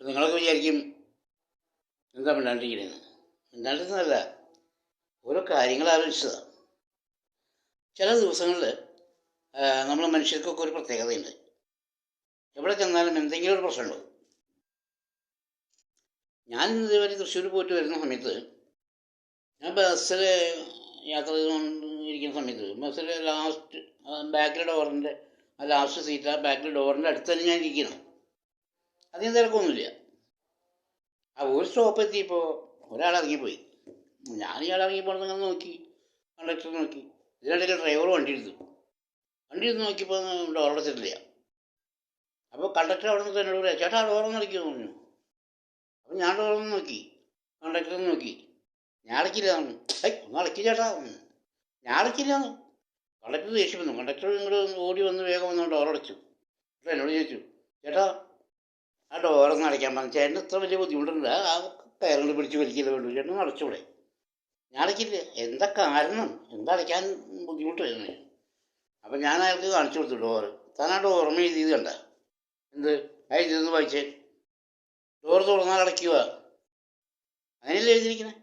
നിങ്ങളൊക്കെ വിചാരിക്കും എന്താ മിണ്ടാണ്ടിരിക്കണേന്ന്? മിണ്ടാണ്ടിരുന്നതല്ല ഓരോ കാര്യങ്ങൾ ആലോചിച്ചതാണ് ചില ദിവസങ്ങളിൽ നമ്മൾ മനുഷ്യർക്കൊക്കെ ഒരു പ്രത്യേകതയുണ്ട്. എവിടെ ചെന്നാലും എന്തെങ്കിലും ഒരു പ്രശ്നമുണ്ട്. ഞാൻ ഇതുവരെ തൃശ്ശൂർ പോയിട്ട് വരുന്ന സമയത്ത് ഞാൻ ബസ്സിൽ യാത്ര ചെയ്തുകൊണ്ട് ഇരിക്കുന്ന സമയത്ത് ബസ്സിൽ ലാസ്റ്റ് ബാക്കിലെ ഡോറിന്റെ ആ ലാസ്റ്റ് സീറ്റ് ആ ബാക്കിലെ ഡോറിന്റെ അടുത്ത് തന്നെ ഞാൻ ഇരിക്കണം അധികം തിരക്കൊന്നുമില്ല. ആ ഒരു സ്റ്റോപ്പ് എത്തിയപ്പോൾ ഒരാൾ ഇറങ്ങിപ്പോയി. ഞാൻ ഇയാൾ ഇറങ്ങിപ്പോൾ അങ്ങനെ നോക്കി. കണ്ടക്ടർ നോക്കി. ഇതിനിടയിൽ ഡ്രൈവർ വണ്ടി എടുത്തു വണ്ടി എടുത്ത് നോക്കിയപ്പോൾ ഡോർ അടച്ചിട്ടില്ല അപ്പോൾ കണ്ടക്ടർ അവിടെ നിന്ന് എന്നോട് പറയാം ചേട്ടാ ഡോറൊന്ന് അടയ്ക്കുമോ പറഞ്ഞു. അപ്പോൾ ഞാൻ ഡോറൊന്ന് നോക്കി. കണ്ടക്ടർ നോക്കി. ഞാൻ അടയ്ക്കില്ല ഐ ഒന്ന് അടക്കി ചേട്ടാ. ഞാൻ അടയ്ക്കില്ല കണ്ടക്ടർ ദേഷ്യം വന്നു. കണ്ടക്ടർ ഇങ്ങോട്ട് ഓടി വന്ന് വേഗം വന്നു ഡോർ അടച്ചു. എന്നോട് ചോദിച്ചു ചേട്ടാ ആ ഡോറൊന്ന് അടയ്ക്കാൻ പറഞ്ഞു. ചേട്ടന് ഇത്ര വലിയ ബുദ്ധിമുട്ടുണ്ട്. ആ കയറുകൾ പിടിച്ച് വലിക്കില്ല വേണ്ടു ചേട്ടൻ അടച്ചൂടെ ഞാൻ അടയ്ക്കില്ല എന്താ കാരണം? എന്താ അടയ്ക്കാൻ ബുദ്ധിമുട്ട്? വരുന്നത് അപ്പം ഞാൻ അയാൾക്ക് കാണിച്ചു കൊടുത്തു ഡോറ്. താൻ ആ ഡോർമ എഴുതിയത് കണ്ട. എന്ത്? ആ എഴുതിയത് വായിച്ചേ? ഡോറ് തുറന്നാൽ അടയ്ക്കുക. അങ്ങനെയല്ലേ എഴുതിയിരിക്കണേ?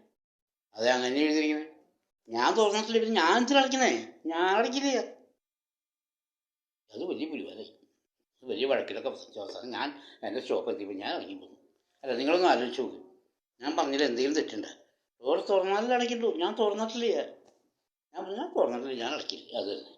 അതെ അങ്ങനെ എഴുതിയിരിക്കണേ. ഞാൻ തുറന്നിട്ടില്ല. പിന്നെ ഞാൻ എന്തിനാ അടയ്ക്കണേ? ഞാൻ അടയ്ക്കില്ല. അത് വലിയ പുലിവല്ലേ വലിയ വഴക്കിലൊക്കെ അവസാനം ഞാൻ എന്റെ സ്റ്റോപ്പ് എത്തിയപ്പോൾ ഞാൻ ഇറങ്ങി അല്ല നിങ്ങളൊന്ന് ആലോചിച്ച് നോക്ക്. ഞാൻ പറഞ്ഞില്ല എന്തെങ്കിലും തെറ്റുണ്ട്? ഡോർ തുറന്നാലും അടയ്ക്കുള്ളൂ ഞാൻ തുറന്നിട്ടില്ല. ഞാൻ പറഞ്ഞു ഞാൻ തുറന്നിട്ടില്ല. ഞാൻ അടയ്ക്കില്ല അത് തന്നെ.